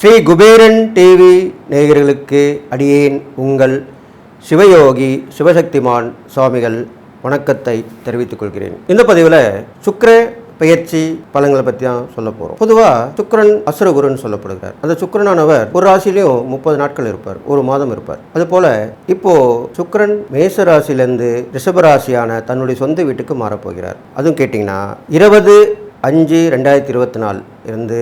Sri Kuberan TV நேயர்களுக்கு அடியேன் உங்கள் சிவயோகி சிவசக்திமான் சுவாமிகள் வணக்கத்தை தெரிவித்துக் கொள்கிறேன். இந்த பதிவில் சுக்கர பெயர்ச்சி பலன்களை பற்றி தான் சொல்ல போகிறோம் பொதுவாக சுக்கரன் அசுரகுருன்னு சொல்லப்படுகிறார். அந்த சுக்கரனானவர் ஒரு ராசிலையும் முப்பது நாட்கள் இருப்பார். ஒரு மாதம் இருப்பார். அதுபோல் இப்போது சுக்கரன் மேச ராசியிலேருந்து ரிஷபராசியான தன்னுடைய சொந்த வீட்டுக்கு மாறப்போகிறார் அதுவும் கேட்டிங்கன்னா இருபது அஞ்சு ரெண்டாயிரத்தி இருபத்தி நாலு இருந்து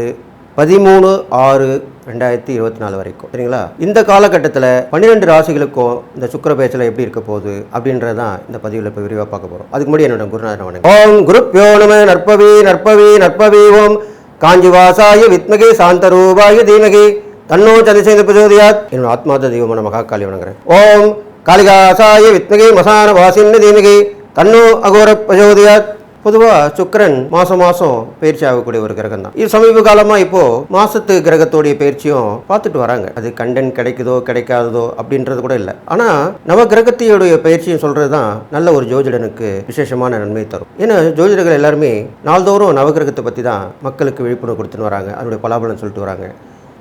பதிமூணு ஆறு ரெண்டாயிரத்தி இருபத்தி நாலு வரைக்கும். சரிங்களா? இந்த காலகட்டத்தில் பன்னிரெண்டு ராசிகளுக்கும் இந்த சுக்கர பேச்சில் எப்படி இருக்க போகுது அப்படின்றது தான் இந்த பதிவில் இப்போ விரிவாக பார்க்க போகிறோம் அதுக்கு முன்னாடி என்னோட குருநாதன் வணக்கம். ஓம் குருப் நம நற்பவி நற்பவி நற்பவி ஓம். காஞ்சிவாசாய வித்மகி சாந்தரூபாய தீமகி. தன்னோ சதிசேந்த பிரஜோதியாத் என்னோட ஆத்மாத தெய்வமான மகாகாளி வணங்குறேன். ஓம். காளிகாசாய வித்மகி மசான வாசின்னு தீமகி. தன்னோ அகோர பிரஜோதியாத் பொதுவாக சுக்கிரன் மாதம் மாதம் பயிற்சி ஆகக்கூடிய ஒரு கிரகம் தான். இது சமீப காலமாக இப்போது மாசத்து கிரகத்தோடைய பயிற்சியும் பார்த்துட்டு வராங்க. அது கண்டன் கிடைக்குதோ கிடைக்காததோ அப்படின்றது கூட இல்லை. ஆனால் நவ கிரகத்தையுடைய பயிற்சியும் சொல்கிறது தான் நல்ல ஒரு ஜோதிடனுக்கு விசேஷமான நன்மை தரும். ஏன்னா ஜோதிடர்கள் எல்லாருமே நாள்தோறும் நவகிரகத்தை பற்றி தான் மக்களுக்கு விழிப்புணர்வு கொடுத்துன்னு வராங்க. அதனுடைய பலாபலம் சொல்லிட்டு வராங்க.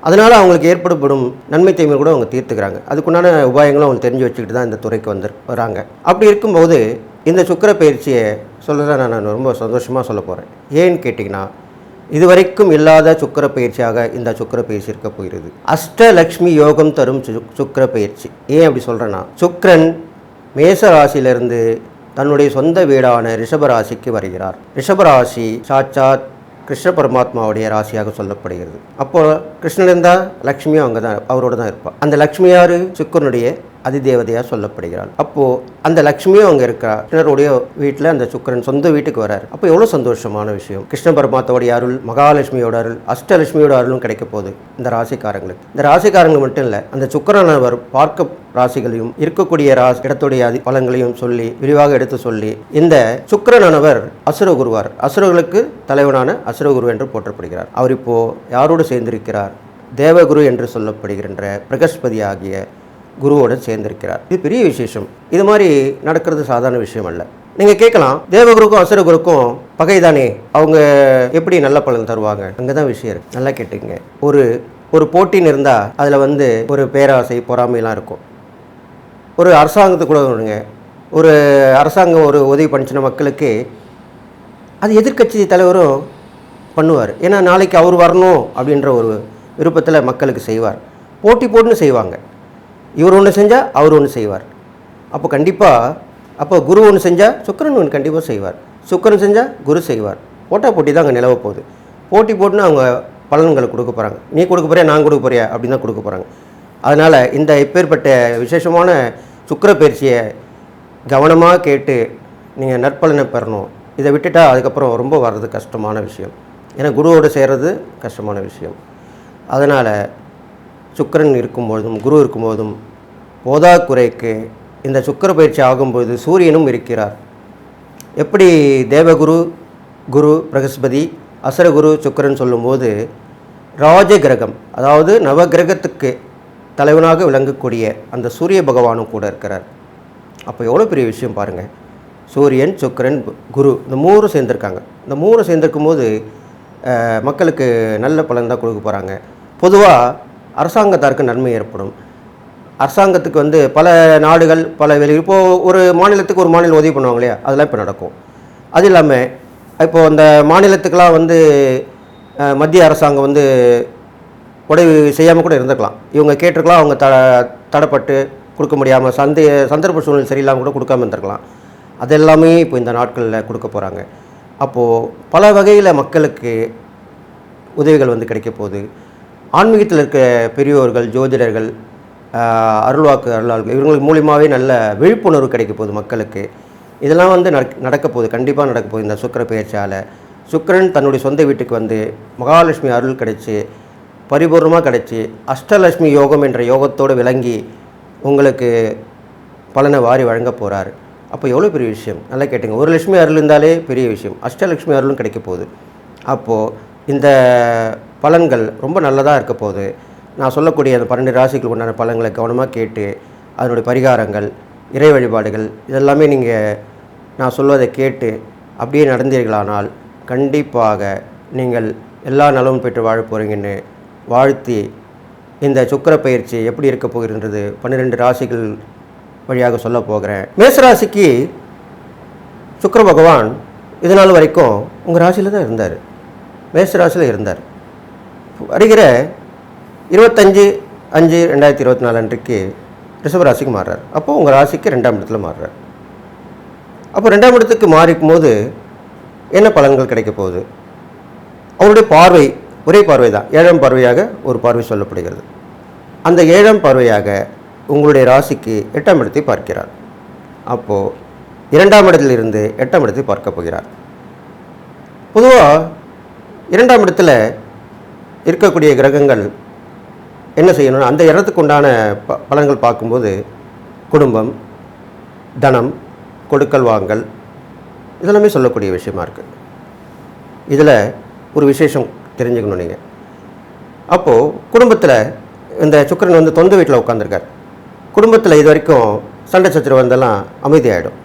அதனால் அவங்களுக்கு ஏற்படப்படும் நன்மை தீமை கூட அவங்க தீர்த்துக்கிறாங்க. அதுக்குண்டான உபாயங்களும் அவங்க தெரிஞ்சு வச்சுக்கிட்டு தான் இந்த துறைக்கு வந்து வராங்க. அப்படி இருக்கும்போது இந்த சுக்கிர பயிற்சியை சொல்கிறத நான் ரொம்ப சந்தோஷமாக சொல்ல போகிறேன் ஏன்னு கேட்டிங்கன்னா இதுவரைக்கும் இல்லாத சுக்கிர பயிற்சியாக இந்த சுக்கிர பயிற்சி இருக்க போகிறது அஷ்டலக்ஷ்மி யோகம் தரும் சு- சுக்கிர பயிற்சி. ஏன் அப்படி சொல்கிறேன்னா சுக்கிரன் மேச ராசியிலிருந்து தன்னுடைய சொந்த வீடான ரிஷபராசிக்கு வருகிறார். ரிஷபராசி சாட்சாத் கிருஷ்ண பரமாத்மாவுடைய ராசியாக சொல்லப்படுகிறது. அப்போ கிருஷ்ணன் இருந்தால் லக்ஷ்மியும் அங்கே தான் அவரோட தான் இருப்பாள். அந்த லக்ஷ்மி யாரு? சுக்கரனுடைய அதிதேவதையாக சொல்லப்படுகிறாள். அப்போ அந்த லக்ஷ்மியும் அங்கே இருக்கிறா கிருஷ்ணருடைய வீட்டில் அந்த சுக்கரன் சொந்த வீட்டுக்கு வராரு. அப்போ எவ்வளோ சந்தோஷமான விஷயம். கிருஷ்ண பரமாத்தோடைய அருள் மகாலட்சுமியோட அருள் அஷ்டலட்சுமியோட அருளும் கிடைக்க போகுது இந்த ராசிக்காரங்களுக்கு. இந்த ராசிக்காரங்க மட்டும் இல்லை அந்த சுக்கரனவர் பார்க்க ராசிகளையும் இருக்கக்கூடிய ராசி இடத்துடைய அதி பலன்களையும் சொல்லி விரிவாக எடுத்து சொல்லி இந்த சுக்கிரனானவர் அசுரகுருவார் அசுரர்களுக்கு தலைவனான அசுரகுரு என்று போற்றப்படுகிறார். அவர் இப்போ யாரோடு சேர்ந்திருக்கிறார்? தேவகுரு என்று சொல்லப்படுகின்ற பிரகஸ்பதி ஆகிய குருவோடு சேர்ந்திருக்கிறார். இது பெரிய விசேஷம். இது மாதிரி நடக்கிறது சாதாரண விஷயம் அல்ல. நீங்கள் கேட்கலாம் தேவகுருக்கும் அசுரகுருக்கும் பகை தானே? அவங்க எப்படி நல்ல பலன் தருவாங்க? அங்கே தான் விஷயம் இருக்கு. நல்லா கேட்டுங்க ஒரு ஒரு போட்டின்னு இருந்தால் அதில் வந்து ஒரு பேராசை பொறாமைலாம் இருக்கும். ஒரு அரசாங்கத்துக்கு கூட வருங்க ஒரு அரசாங்கம் ஒரு உதவி பண்ணிச்சின மக்களுக்கு அது எதிர்க்கட்சி தலைவரும் பண்ணுவார். ஏன்னா நாளைக்கு அவர் வரணும் அப்படின்ற ஒரு விருப்பத்தில் மக்களுக்கு செய்வார். போட்டி போட்டுன்னு செய்வாங்க. இவர் ஒன்று செஞ்சால் அவர் ஒன்று செய்வார். அப்போ கண்டிப்பாக அப்போ குரு ஒன்று செஞ்சால் சுக்கிரன் ஒன்று கண்டிப்பாக செய்வார். சுக்கிரன் செஞ்சால் குரு செய்வார். போட்டா போட்டி தான் அங்கே நிலவ போகுது. போட்டி போட்டுன்னு அவங்க பலன்களை கொடுக்க போகிறாங்க நீ கொடுக்க போறியா நான் கொடுக்க போறியா அப்படின்னு தான் கொடுக்க போகிறாங்க அதனால் இந்த இப்பேற்பட்ட விசேஷமான சுக்கிர பயிற்சியை கவனமாக கேட்டு நீங்கள் நற்பலனை பெறணும். இதை விட்டுட்டா அதுக்கப்புறம் ரொம்ப வர்றது கஷ்டமான விஷயம். ஏன்னா குருவோடு சேர்றது கஷ்டமான விஷயம். அதனால் சுக்கிரன் இருக்கும்பொழுதும் குரு இருக்கும்போதும் போதாக்குறைக்கு இந்த சுக்கிர பயிற்சி ஆகும்போது சூரியனும் இருக்கிறார். எப்படி தேவகுரு குரு பிரகஸ்பதி அசரகுரு சுக்கிரன் சொல்லும்போது ராஜ கிரகம் அதாவது நவகிரகத்துக்கு தலைவனாக விளங்கக்கூடிய அந்த சூரிய பகவானும் கூட இருக்கிறார். அப்போ எவ்வளோ பெரிய விஷயம் பாருங்கள் சூரியன் சுக்கிரன் குரு இந்த மூரும் சேர்ந்துருக்காங்க. இந்த மூணு சேர்ந்துருக்கும் போது மக்களுக்கு நல்ல பலன் தான் கொடுக்க போகிறாங்க பொதுவாக அரசாங்கத்தாருக்கு நன்மை ஏற்படும். அரசாங்கத்துக்கு வந்து பல நாடுகள் பல வெளி இப்போது ஒரு மாநிலத்துக்கு ஒரு மாநிலம் உதவி பண்ணுவாங்க இல்லையா? அதெல்லாம் இப்போ நடக்கும். அது இல்லாமல் இப்போது அந்த மாநிலத்துக்கெலாம் வந்து மத்திய அரசாங்கம் வந்து உதவி செய்யாமல் கூட இருந்திருக்கலாம். இவங்க கேட்டிருக்கலாம் அவங்க த தடப்பட்டு கொடுக்க முடியாமல் சந்தை சந்தர்ப்ப சூழ்நிலை சரியில்லாமல் கூட கொடுக்காம இருந்திருக்கலாம். அது எல்லாமே இப்போ இந்த நாட்களில் கொடுக்க போகிறாங்க அப்போது பல வகையில் மக்களுக்கு உதவிகள் வந்து கிடைக்க போகுது. ஆன்மீகத்தில் இருக்க பெரியோர்கள் ஜோதிடர்கள் அருள்வாக்கு அருளாளர்கள் இவங்களுக்கு மூலியமாகவே நல்ல விழிப்புணர்வு கிடைக்க போகுது மக்களுக்கு. இதெல்லாம் வந்து நடக் நடக்க போகுது கண்டிப்பாக நடக்க போகுது இந்த சுக்கர பயிற்சியால். சுக்கிரன் தன்னுடைய சொந்த வீட்டுக்கு வந்து மகாலட்சுமி அருள் கிடைச்சி பரிபூர்ணமாக கிடைச்சி அஷ்டலட்சுமி யோகம் என்ற யோகத்தோடு விளங்கி உங்களுக்கு பலனை வாரி வழங்க போகிறார் அப்போ எவ்வளோ பெரிய விஷயம்? நல்லா கேட்டுங்க. ஒரு லட்சுமி அருள் இருந்தாலே பெரிய விஷயம். அஷ்டலட்சுமி அருளும் கிடைக்க போகுது. அப்போது இந்த பலன்கள் ரொம்ப நல்லதாக இருக்க போகுது. நான் சொல்லக்கூடிய அந்த பன்னெண்டு ராசிகளுக்கு உண்டான பலன்களை கவனமாக கேட்டு அதனுடைய பரிகாரங்கள் இறை வழிபாடுகள் இதெல்லாமே நீங்கள் நான் சொல்வதை கேட்டு அப்படியே நடந்தீர்களானால் கண்டிப்பாக நீங்கள் எல்லா நலமும் பெற்று வாழ போகிறீங்கன்னு வாழ்த்தி இந்த சுக்கிர பயிற்சி எப்படி இருக்க போகின்றது பன்னிரெண்டு ராசிகள் வழியாக சொல்ல போகிறேன். மேசராசிக்கு சுக்கர பகவான் இது நாள் வரைக்கும் உங்கள் ராசியில் தான் இருந்தார். மேசராசியில் இருந்தார். வருகிற இருபத்தஞ்சு அஞ்சு ரெண்டாயிரத்தி இருபத்தி நாலு அன்றைக்கு ரிஷப ராசிக்கு மாறுறார். அப்போது உங்கள் ராசிக்கு ரெண்டாம் இடத்துல மாறுறார். அப்போ ரெண்டாம் இடத்துக்கு மாறிக்கும் போது என்ன பலன்கள் கிடைக்க போகுது? அவருடைய பார்வை ஒரே பார்வை தான். ஏழாம் பார்வையாக ஒரு பார்வை சொல்லப்படுகிறது. அந்த ஏழாம் பார்வையாக உங்களுடைய ராசிக்கு எட்டாம் இடத்தை பார்க்கிறார். அப்போது இரண்டாம் இடத்திலிருந்து எட்டாம் இடத்தை பார்க்க போகிறார். பொதுவாக இரண்டாம் இடத்துல இருக்கக்கூடிய கிரகங்கள் என்ன செய்யணும்னா அந்த இடத்துக்கு உண்டான ப பலன்கள் பார்க்கும்போது குடும்பம் தனம் கொடுக்கல் வாங்கல் இதெல்லாமே சொல்லக்கூடிய விஷயமா இருக்குது இதில் ஒரு விசேஷம் தெரிஞ்சுக்கணும் நீங்கள் அப்போது குடும்பத்தில் இந்த சுக்கிரன் வந்து தொந்த வீட்டில் உட்காந்துருக்கார் குடும்பத்தில் இது வரைக்கும் சண்டை சச்சரவு வந்தெல்லாம் அமைதியாகிடும்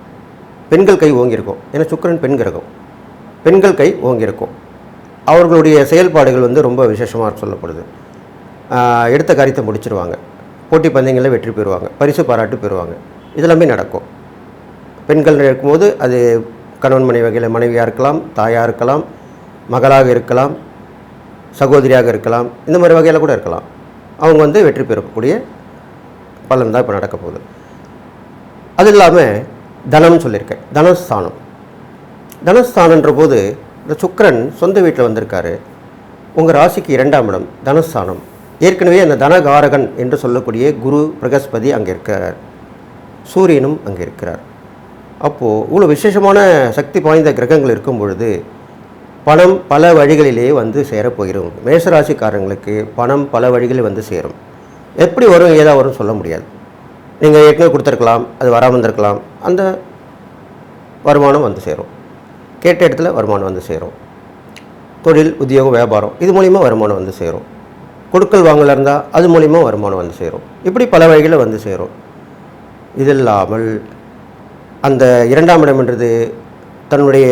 பெண்கள் கை ஓங்கியிருக்கும். ஏன்னா சுக்கிரன் பெண் கிரகம். பெண்கள் கை ஓங்கியிருக்கும். அவர்களுடைய செயல்பாடுகள் வந்து ரொம்ப விசேஷமாக சொல்லப்படுது. எடுத்த காரியத்தை முடிச்சிருவாங்க. போட்டி பந்தயங்களில் வெற்றி பெறுவாங்க. பரிசு பாராட்டு பெறுவாங்க. இதெல்லாமே நடக்கும். பெண்கள் இருக்கும்போது அது கணவன் மனைவி வகையில் மனைவியாக இருக்கலாம் தாயாக இருக்கலாம் மகளாக இருக்கலாம் சகோதரியாக இருக்கலாம் இந்த மாதிரி வகையில் கூட இருக்கலாம். அவங்க வந்து வெற்றி பெறக்கூடிய பலன் தான் இப்போ நடக்க போகுது. அது இல்லாமல் தனம்னு சொல்லியிருக்கேன். தனஸ்தானம். தனஸ்தானன்ற போது இந்த சுக்கரன் சொந்த வீட்டில் வந்திருக்காரு. உங்கள் ராசிக்கு இரண்டாம் இடம் தனஸ்தானம். ஏற்கனவே அந்த தனகாரகன் என்று சொல்லக்கூடிய குரு பிரகஸ்பதி அங்கே இருக்கிறார் சூரியனும் அங்கே இருக்கிறார். அப்போது இவ்வளோ விசேஷமான சக்தி வாய்ந்த கிரகங்கள் இருக்கும் பொழுது பணம் பல வழிகளிலே வந்து சேரப்போகிறோம் மேஷராசிக்காரங்களுக்கு பணம் பல வழிகளில் வந்து சேரும். எப்படி வரும் ஏதா வரும் சொல்ல முடியாது. நீங்கள் ஏற்கனவே கொடுத்துருக்கலாம் அது வராமல் இருந்திருக்கலாம். அந்த வருமானம் வந்து சேரும். கேட்ட இடத்துல வருமானம் வந்து சேரும். தொழில் உத்தியோகம் வியாபாரம் இது மூலிமா வருமானம் வந்து சேரும். கொடுக்கல் வாங்கலாக இருந்தால் அது மூலிமா வருமானம் வந்து சேரும். இப்படி பல வழிகளில் வந்து சேரும். இது இல்லாமல் அந்த இரண்டாம் இடம் என்றது தன்னுடைய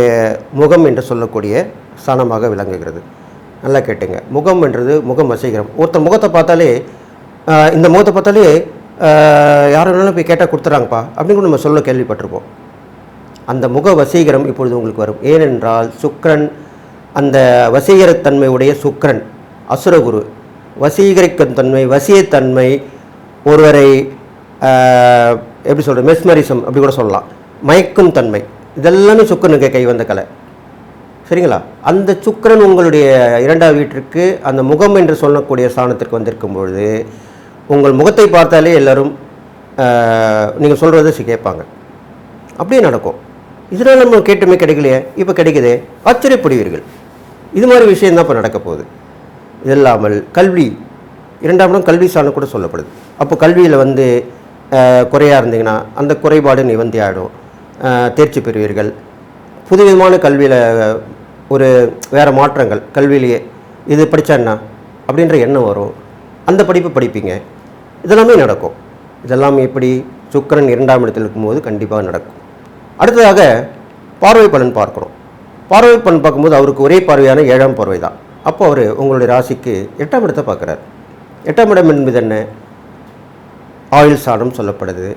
முகம் என்று சொல்லக்கூடிய ஸ்தானமாக விளங்குகிறது. நல்லா கேட்டுங்க. முகம் என்றது முகம் வசீகரம். ஒருத்தர் முகத்தை பார்த்தாலே இந்த முகத்தை பார்த்தாலே யாரும் யார் வேணாலும் போய் கேட்டால் கொடுத்துறாங்கப்பா அப்படின்னு கூட நம்ம சொல்ல கேள்விப்பட்டிருப்போம். அந்த முக வசீகரம் இப்பொழுது உங்களுக்கு வரும். ஏனென்றால் சுக்ரன் அந்த வசீகரத்தன்மையுடைய உடைய அசுரகுரு வசீகரிக்கும் தன்மை வசியத்தன்மை ஒருவரை எப்படி சொல்கிறது மெஸ்மரிசம் அப்படி கூட சொல்லலாம். மயக்கும் தன்மை. இதெல்லாமே சுக்கரனுக்கு கை வந்த கலை. சரிங்களா? அந்த சுக்கிரன் உங்களுடைய இரண்டாவது வீட்டிற்கு அந்த முகம் என்று சொல்லக்கூடிய ஸ்தானத்திற்கு வந்திருக்கும் பொழுது உங்கள் முகத்தை பார்த்தாலே எல்லோரும் நீங்கள் சொல்கிறத கேட்பாங்க. அப்படியே நடக்கும். இதனால் நம்ம கேட்டுமே கிடைக்கலையே இப்போ கிடைக்குதே ஆச்சரியப்படுவீர்கள். இது மாதிரி விஷயம் தான் இப்போ நடக்க போகுது. இது இல்லாமல் கல்வி இரண்டாம் இடம் கல்வி சாணம் கூட சொல்லப்படுது. அப்போ கல்வியில் வந்து குறையாக இருந்தீங்கன்னா அந்த குறைபாடு நிவந்தி ஆகிடும் தேர்ச்சி பெறுவீர்கள். புதுவிதமான கல்வியில் ஒரு வேறு மாற்றங்கள் கல்வியிலேயே இது படித்தா என்ன? அப்படின்ற எண்ணம் வரும். அந்த படிப்பு படிப்பீங்க. இதெல்லாமே நடக்கும். இதெல்லாம் எப்படி சுக்கரன் இரண்டாம் இடத்தில் இருக்கும்போது கண்டிப்பாக நடக்கும். அடுத்ததாக பார்வை பலன் பார்க்கணும். பார்வை பலன் பார்க்கும்போது அவருக்கு ஒரே பார்வையான ஏழாம் பார்வை தான். அப்போ அவர் உங்களுடைய ராசிக்கு எட்டாம் இடத்தை பார்க்குறாரு. எட்டாம் இடம் என்பது என்ன? ஆயுள் சாணம் சொல்லப்படுது.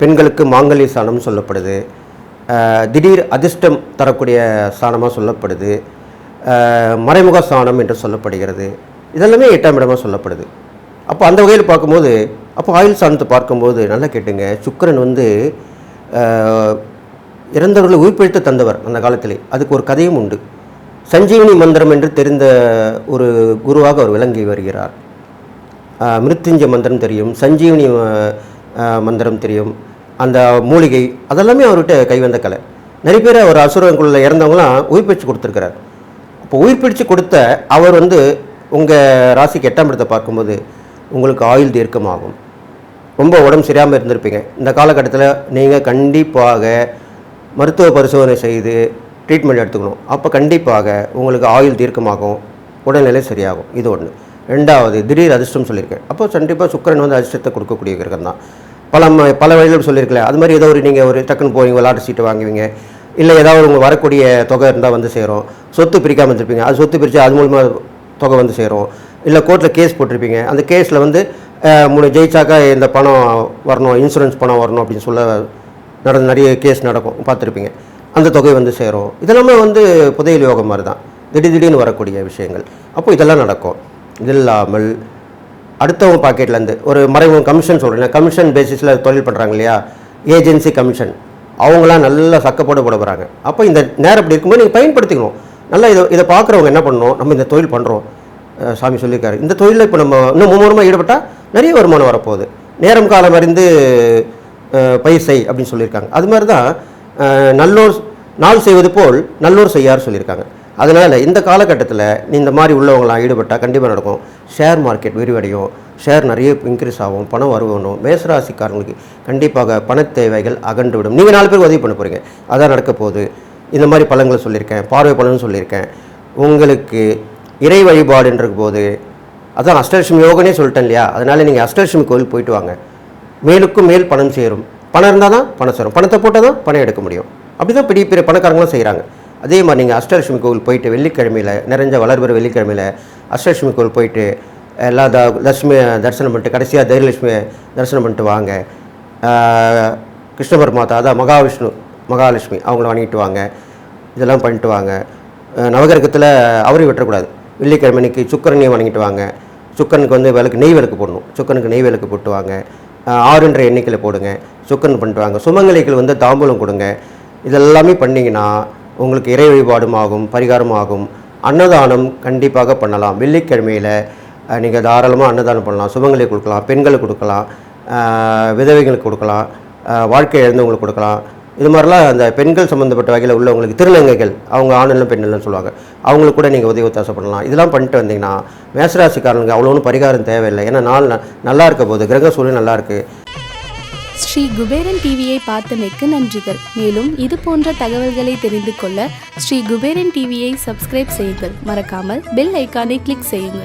பெண்களுக்கு மாங்கல்ய சாணம் சொல்லப்படுது. திடீர் அதிர்ஷ்டம் தரக்கூடிய சாணமாக சொல்லப்படுது. மறைமுக சாணம் என்று சொல்லப்படுகிறது. இதெல்லாமே எட்டாம் இடமாக சொல்லப்படுது. அப்போ அந்த வகையில் பார்க்கும்போது அப்போ ஆயுள் சாணத்தை பார்க்கும்போது நல்லா கேட்டுங்க. சுக்கரன் வந்து இறந்தவர்களை உயிர்ப்பிழைத்து தந்தவர் அந்த காலத்திலே. அதுக்கு ஒரு கதையும் உண்டு. சஞ்சீவனி மந்திரம் என்று தெரிந்த ஒரு குருவாக அவர் விளங்கி வருகிறார். மிருத்துஞ்ச மந்திரம் தெரியும் சஞ்சீவனி மந்திரம் தெரியும் அந்த மூலிகை அதெல்லாமே அவர்கிட்ட கைவந்த கலை. நிறைய பேர் அவர் அசுரங்குள்ள இறந்தவங்களாம் உயிர் பிடிச்சு கொடுத்துருக்கிறார். அப்போ உயிர் பிடிச்சு கொடுத்த அவர் வந்து உங்கள் ராசிக்கு எட்டாம் இடத்தை பார்க்கும்போது உங்களுக்கு ஆயுள் தீர்க்கமாகும். ரொம்ப உடம்பு சரியாமல் இருந்திருப்பீங்க. இந்த காலகட்டத்தில் நீங்கள் கண்டிப்பாக மருத்துவ பரிசோதனை செய்து ட்ரீட்மெண்ட் எடுத்துக்கணும். அப்போ கண்டிப்பாக உங்களுக்கு ஆயுள் தீர்க்கமாகும். உடல்நிலை சரியாகும். இது ஒன்று ரெண்டாவது திடீர் அதிர்ஷ்டம் சொல்லியிருக்கேன். அப்போ கண்டிப்பாக சுக்கிரன் வந்து அதிர்ஷ்டத்தை கொடுக்கக்கூடிய கிரகம் தான். பல ம- பல வழிகள் சொல்லியிருக்கல. அது மாதிரி ஏதோ ஒரு நீங்கள் ஒரு டக்குன்னு போவீங்க விளாட்டு சீட்டு வாங்குவீங்க. இல்லை ஏதாவது உங்கள் வரக்கூடிய தொகை இருந்தால் வந்து சேரும். சொத்து பிரிக்காமல் இருந்திருப்பீங்க. அது சொத்து பிரித்து அது மூலமாக தொகை வந்து சேரும். இல்லை கோர்ட்டில் கேஸ் போட்டிருப்பீங்க. அந்த கேஸில் வந்து அஹ், ஜெயிச்சாக்கா இந்த பணம் வரணும் இன்சூரன்ஸ் பணம் வரணும் அப்படின்னு சொல்ல நடந்த நிறைய கேஸ் நடக்கும் பார்த்துருப்பீங்க. அந்த தொகை வந்து சேரும். இதெல்லாமே வந்து புதையல் யோகம் மாதிரி தான் திடீர் திடீர்னு வரக்கூடிய விஷயங்கள். அப்போ இதெல்லாம் நடக்கும். இது இல்லாமல் அடுத்தவங்க பாக்கெட்லேருந்து ஒரு மறைமுக கமிஷன் சொல்கிறேன் கமிஷன் பேசிஸில் தொழில் பண்ணுறாங்க இல்லையா? ஏஜென்சி கமிஷன் அவங்களாம் நல்லா சக்கப்போடு போட போகிறாங்க அப்போ இந்த நேரம் இப்படி இருக்கும்போது நீங்கள் பயன்படுத்திக்கணும். நல்லா இதை இதை பார்க்குறவங்க என்ன பண்ணணும்? நம்ம இந்த தொழில் பண்ணுறோம் சாமி சொல்லியிருக்காரு. இந்த தொழிலில் இப்போ நம்ம இன்னும் மும்முரமாக ஈடுபட்டால் நிறைய வருமானம் வரப்போகுது. நேரம் காலம் அறிந்து பயிர் செய் அப்படின்னு சொல்லியிருக்காங்க. அது மாதிரி தான் நல்லோர் நாள் செய்வது போல் நல்லோர் செய்யார் சொல்லியிருக்காங்க. அதனால் இந்த காலகட்டத்தில் இந்த மாதிரி உள்ளவங்களாம் ஈடுபட்டால் கண்டிப்பாக நடக்கும். ஷேர் மார்க்கெட் விரிவடையும். ஷேர் நிறைய இன்க்ரீஸ் ஆகும். பணம் வருவணும் மேசராசிக்காரங்களுக்கு கண்டிப்பாக பணத் தேவைகள் அகன்று விடும் நீங்கள் நாலு பேர் உதவி பண்ண போகிறீங்க அதான் நடக்க போகுது. இந்த மாதிரி பழங்களை சொல்லியிருக்கேன். பார்வை பலன் சொல்லியிருக்கேன். உங்களுக்கு இறை வழிபாடுன்ற போது அதான் அஷ்டலட்சுமி யோகனே சொல்லிட்டேன் இல்லையா? அதனால் நீங்கள் அஷ்டலட்சுமி கோவில் போயிட்டு வாங்க. மேலுக்கும் மேல் பணம் சேரும். பணம் இருந்தால் தான் பணம் சேரும். பணத்தை போட்டால் தான் பணம் எடுக்க முடியும். அப்படி தான் பெரிய பெரிய பணக்காரங்களும் செய்கிறாங்க அதே மாதிரி நீங்கள் அஷ்டலட்சுமி கோவில் போயிட்டு வெள்ளிக்கிழமையில் நிறைஞ்ச வளர்பெற வெள்ளிக்கிழமையில் அஷ்டலட்சுமி கோவில் போயிட்டு எல்லா த லட்சுமி தரிசனம் பண்ணிட்டு கடைசியாக தைரியலட்சுமி தரிசனம் பண்ணிட்டு வாங்க. கிருஷ்ணபர் மாதா அதான் மகாவிஷ்ணு மகாலட்சுமி அவங்கள வணங்கிட்டு வாங்க. இதெல்லாம் பண்ணிட்டு வாங்க. நவகிரகத்தில் அவரையும் விட்டுறக்கூடாது வெள்ளிக்கிழமை அன்னைக்கு சுக்கரனையும் வணங்கிட்டு வாங்க. சுக்கனுக்கு வந்து விளக்கு நெய் விளக்கு போடணும். சுக்கனுக்கு நெய் விளக்கு போட்டு வாங்க. ஆறுன்ற எண்ணிக்கையில் போடுங்க. சுக்கன் பண்ணிட்டு வாங்க சுமங்கலிகள் வந்து தாம்பூலம் கொடுங்க. இதெல்லாமே பண்ணிங்கன்னா உங்களுக்கு இறை வழிபாடும் ஆகும் பரிகாரம் ஆகும். அன்னதானம் கண்டிப்பாக பண்ணலாம். வெள்ளிக்கிழமையில் நீங்கள் தாராளமாக அன்னதானம் பண்ணலாம். சுமங்கலி கொடுக்கலாம் பெண்களுக்கு கொடுக்கலாம் விதவைகளுக்கு கொடுக்கலாம் வாழ்க்கை இழந்தவங்களுக்கு கொடுக்கலாம். இது மாதிரிலாம் அந்த பெண்கள் சம்மந்தப்பட்ட வகையில் உள்ளவங்களுக்கு திருநங்கைகள் அவங்க ஆணிலும் பெண்ணிலும் சொல்லுவாங்க. அவங்களுக்கு கூட நீங்கள் உதவி ஒத்தாசை பண்ணலாம். இதெல்லாம் பண்ணிட்டு வந்தீங்கன்னா மேசராசிக்காரனுக்கு அவ்வளோ ஒன்றும் பரிகாரம் தேவையில்லை. ஏன்னா நாள் நல்லா இருக்க போது கிரக சூழல் நல்லா இருக்குது ஸ்ரீ குபேரன் டிவியை பார்த்தமைக்கு நன்றிகள். மேலும் இது போன்ற தகவல்களை தெரிந்து கொள்ள ஸ்ரீ குபேரன் டிவியை சப்ஸ்கிரைப் செய்யுங்கள். மறக்காமல் பெல் ஐக்கானை கிளிக் செய்யுங்கள்.